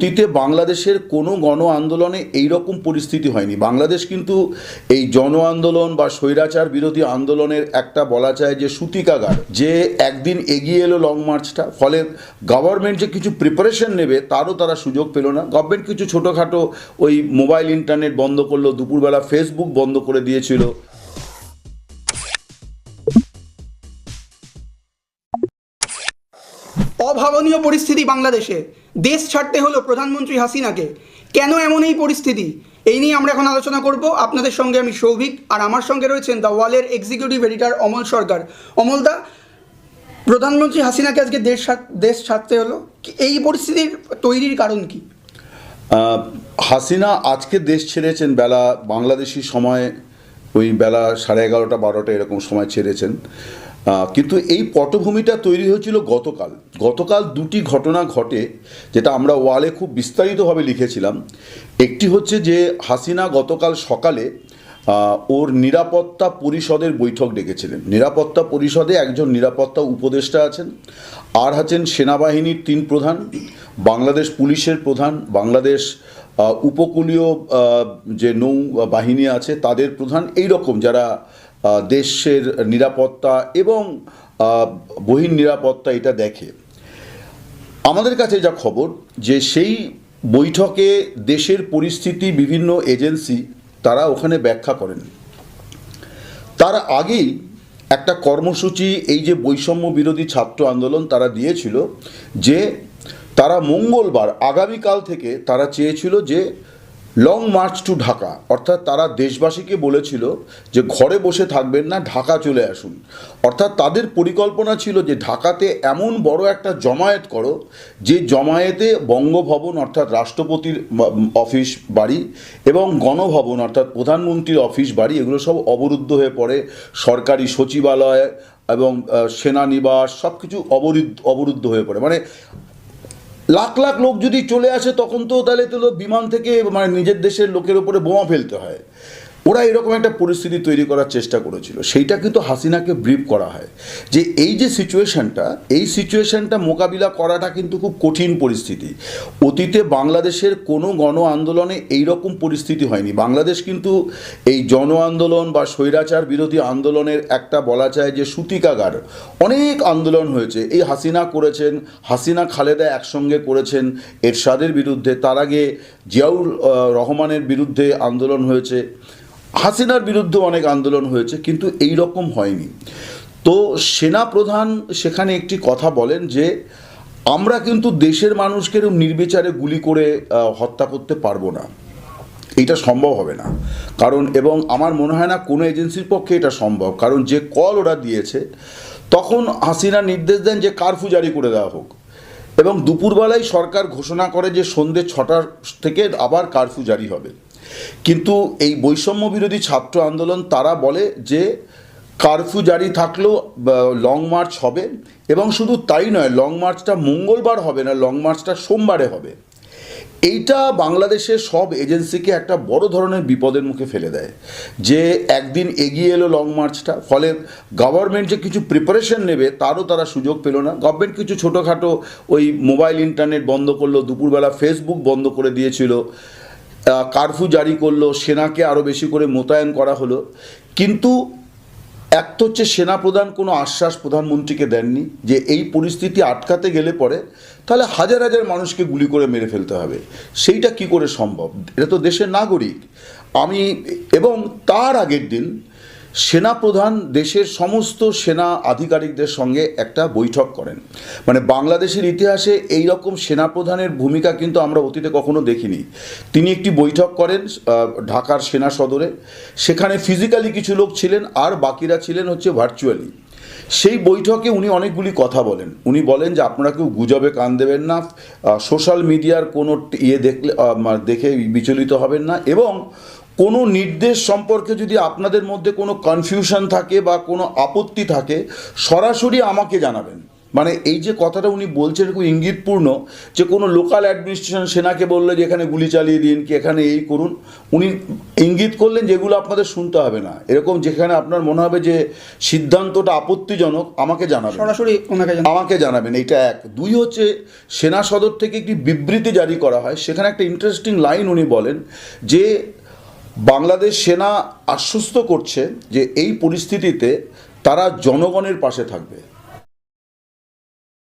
অতীতে বাংলাদেশের কোনো গণ আন্দোলনে এই রকম পরিস্থিতি হয়নি। বাংলাদেশ কিন্তু এই জন আন্দোলন বা স্বৈরাচার বিরোধী আন্দোলনের একটা বলা যায় যে সূতিকাগার, যে একদিন এগিয়ে এলো লং মার্চটা ফলে গভর্নমেন্ট যে কিছু প্রিপারেশন নেবে তারও তারা সুযোগ পেল না। গভর্নমেন্ট কিছু ছোটোখাটো ওই মোবাইল ইন্টারনেট বন্ধ করল, দুপুরবেলা ফেসবুক বন্ধ করে দিয়েছিল। অভাবনীয় পরিস্থিতি বাংলাদেশে। দেশ ছাড়তে হলো প্রধানমন্ত্রী হাসিনাকে। কেন এমন এই পরিস্থিতি? এই নিয়ে আমরা এখন আলোচনা করব। আপনাদের সঙ্গে আমি সৌভিক আর আমার সঙ্গে রয়েছেন দ্য ওয়ালের এক্সিকিউটিভ এডিটর অমল সরকার। অমলদা প্রধানমন্ত্রী হাসিনাকে আজকে দেশ দেশ ছাড়তে হলো। এই পরিস্থিতির তৈরির কারণ কি? হাসিনা আজকে দেশ ছেড়েছেন বেলা বাংলাদেশি সময়, ওই বেলা সাড়ে এগারোটা, বারোটা এরকম সময় ছেড়েছেন। কিন্তু এই পটভূমিটা তৈরি হয়েছিল গতকাল। গতকাল দুটি ঘটনা ঘটে, যেটা আমরা ওয়ালে খুব বিস্তারিতভাবে লিখেছিলাম। একটি হচ্ছে যে হাসিনা গতকাল সকালে ওর নিরাপত্তা পরিষদের বৈঠক ডেকেছিলেন। নিরাপত্তা পরিষদে একজন নিরাপত্তা উপদেষ্টা আছেন, আর আছেন সেনাবাহিনীর তিন প্রধান, বাংলাদেশ পুলিশের প্রধান, বাংলাদেশ উপকূলীয় যে নৌ বাহিনী আছে, তাদের প্রধান এই রকম যারা দেশের নিরাপত্তা এবং বহির নিরাপত্তা এটা দেখে। আমাদের কাছে যা খবর, যে সেই বৈঠকে দেশের পরিস্থিতি, বিভিন্ন এজেন্সি তারা ওখানে ব্যাখ্যা করেন। তার আগেই একটা কর্মসূচি, এই যে বৈষম্য বিরোধী ছাত্র আন্দোলন তারা দিয়েছিল, যে তারা মঙ্গলবার, আগামীকাল থেকে তারা চেয়েছিল যে লং মার্চ টু ঢাকা অর্থাৎ তারা দেশবাসীকে বলেছিল যে ঘরে বসে থাকবেন না, ঢাকা চলে আসুন। অর্থাৎ তাদের পরিকল্পনা ছিল যে ঢাকাতে এমন বড় একটা জমায়েত করো, যে জমায়েতে বঙ্গভবন, অর্থাৎ রাষ্ট্রপতির অফিস বাড়ি এবং গণভবন, অর্থাৎ প্রধানমন্ত্রীর অফিস বাড়ি, এগুলো সব অবরুদ্ধ হয়ে পড়ে। সরকারি সচিবালয় এবং সেনানিবাস সব কিছু অবরুদ্ধ অবরুদ্ধ হয়ে পড়ে। মানে লাখ লাখ লোক যদি চলে আসে, তখন তো তাহলে তো বিমান থেকে মানে নিজের দেশের লোকের উপরে বোমা ফেলতে হয়। ওরা এরকম একটা পরিস্থিতি তৈরি করার চেষ্টা করেছিল। সেইটা কিন্তু হাসিনাকে ব্রিফ করা হয়। যে এই যে সিচুয়েশনটা এই সিচুয়েশনটা মোকাবিলা করাটা কিন্তু খুব কঠিন পরিস্থিতি। অতীতে বাংলাদেশের কোনো গণ আন্দোলনে এই রকম পরিস্থিতি হয়নি। বাংলাদেশ কিন্তু এই জন আন্দোলন বা স্বৈরাচার বিরোধী আন্দোলনের একটা বলা যায় যে সূতিকাগার। অনেক আন্দোলন হয়েছে। এই হাসিনা করেছেন, হাসিনা খালেদা একসঙ্গে করেছেন এরশাদের বিরুদ্ধে। তার আগে জিয়াউর রহমানের বিরুদ্ধে আন্দোলন হয়েছে। হাসিনার বিরুদ্ধে অনেক আন্দোলন হয়েছে, কিন্তু এই রকম হয়নি। তো সেনা প্রধান সেখানে একটি কথা বলেন যে, আমরা কিন্তু দেশের মানুষকে নির্বিচারে গুলি করে হত্যা করতে পারব না। এটা সম্ভব হবে না। কারণ, এবং আমার মনে হয় না কোনো এজেন্সির পক্ষে এটা সম্ভব। কারণ যে কল ওরা দিয়েছে, তখন হাসিনা নির্দেশ দেন যে কারফিউ জারি করে দেওয়া হোক। এবং দুপুরবেলায় সরকার ঘোষণা করে যে সন্ধ্যে ছটার থেকে আবার কারফিউ জারি হবে। কিন্তু এই বৈষম্য বিরোধী ছাত্র আন্দোলন তারা বলে যে কারফিউ জারি থাকলেও লং মার্চ হবে এবং শুধু তাই নয় লং মার্চটা মঙ্গলবার হবে না লং মার্চটা সোমবারে হবে। এইটা বাংলাদেশের সব এজেন্সিকে একটা বড় ধরনের বিপদের মুখে ফেলে দেয়। যে একদিন এগিয়ে এলো লং মার্চটা ফলে গভর্নমেন্ট যে কিছু প্রিপারেশন নেবে, তারও তারা সুযোগ পেল না। গভর্নমেন্ট কিছু ছোটোখাটো ওই মোবাইল ইন্টারনেট বন্ধ করল, দুপুরবেলা ফেসবুক বন্ধ করে দিয়েছিল। কারফিউ জারি করল, সেনাকে আরও বেশি করে মোতায়েন করা হলো। কিন্তু এক তো হচ্ছে সেনা সেনাপ্রধান কোনো আশ্বাস প্রধানমন্ত্রীকে দেননি যে এই পরিস্থিতি আটকাতে গেলে পরে তাহলে হাজার হাজার মানুষকে গুলি করে মেরে ফেলতে হবে। সেইটা কি করে সম্ভব? এটা তো দেশের নাগরিক। আমি, এবং তার আগের দিন সেনাপ্রধান দেশের সমস্ত সেনা আধিকারিকদের সঙ্গে একটা বৈঠক করেন। মানে বাংলাদেশের ইতিহাসে এই রকম সেনাপ্রধানের ভূমিকা কিন্তু আমরা অতীতে কখনো দেখিনি। তিনি একটি বৈঠক করেন ঢাকার সেনা সদরে। সেখানে ফিজিক্যালি কিছু লোক ছিলেন আর বাকিরা ছিলেন হচ্ছে ভার্চুয়ালি সেই বৈঠকে উনি অনেকগুলি কথা বলেন। উনি বলেন যে, আপনারা কেউ গুজবে কান দেবেন না সোশ্যাল মিডিয়ার কোনো ইয়ে দেখলে দেখে বিচলিত হবেন না। এবং কোনো নির্দেশ সম্পর্কে যদি আপনাদের মধ্যে কোনো কনফিউশন থাকে বা কোনো আপত্তি থাকে সরাসরি আমাকে জানাবেন। মানে এই যে কথাটা উনি বলছেন খুব ইঙ্গিতপূর্ণ যে কোনো লোকাল অ্যাডমিনিস্ট্রেশন সেনাকে বললে যে এখানে গুলি চালিয়ে দিন কি এখানে এই করুন উনি ইঙ্গিত করলেন যেগুলো আপনাদের শুনতে হবে না। এরকম যেখানে আপনার মনে হবে যে সিদ্ধান্তটা আপত্তিজনক আমাকে জানাবেন। সরাসরি আমাকে জানাবেন এইটা এক। দুই হচ্ছে সেনা সদর থেকে একটি বিবৃতি জারি করা হয় সেখানে একটা ইন্টারেস্টিং লাইন উনি বলেন যে বাংলাদেশ সেনা আশ্বস্ত করছে যে এই পরিস্থিতিতে তারা জনগণের পাশে থাকবে।